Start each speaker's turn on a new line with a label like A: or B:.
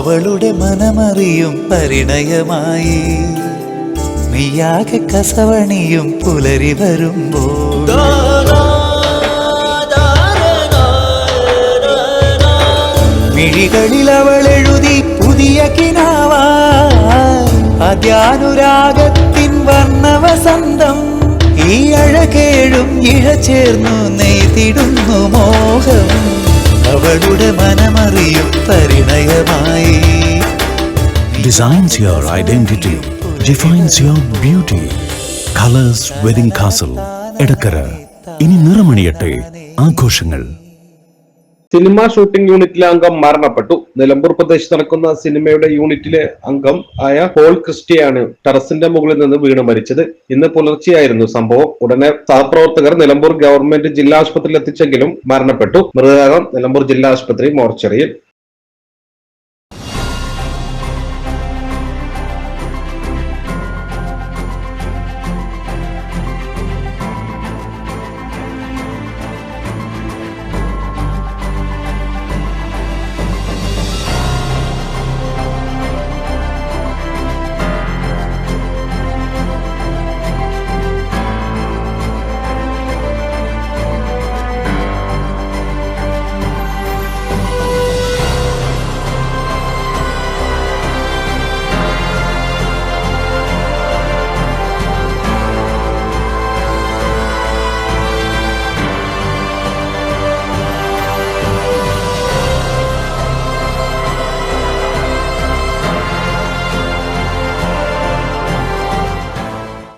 A: അവളുടെ മനമറിയും പരിണയമായി. നീയാകെ കസവണിയും പുലരി വരുമ്പോൾ. മിഴികളിൽ അവൾ എഴുതി പുതിയ കിനാവാനുരാഗത്തിൻ അദ്യാനുരാഗത്തിൻ വർണവസന്തം ഈ അഴകേഴും ഇഴ ചേർന്നു നെയ്തിടുന്നു മോഹം. അവളുടെ മനമറിയും
B: Designs your identity, defines your beauty. Colors Wedding Castle, Edakkara. ഇനി നിറമണിയട്ടെ ആഘോഷങ്ങൾ.
C: സിനിമാ ഷൂട്ടിംഗ് യൂണിറ്റിലെ അംഗം മരണപ്പെട്ടു. നിലമ്പൂർ പ്രദേശത്ത് നടക്കുന്ന സിനിമയുടെ യൂണിറ്റിലെ അംഗം ആയ പോൾ ക്രിസ്റ്റിയാണ് ടെറസിന്റെ മുകളിൽ നിന്ന് വീണ് മരിച്ചത്. ഇന്ന് പുലർച്ചെയായിരുന്നു സംഭവം. ഉടനെ സഹപ്രവർത്തകർ നിലമ്പൂർ ഗവൺമെന്റ് ജില്ലാ ആശുപത്രിയിൽ എത്തിച്ചെങ്കിലും മരണപ്പെട്ടു. മൃതദേഹം നിലമ്പൂർ ജില്ലാ ആശുപത്രി മോർച്ചറിയിൽ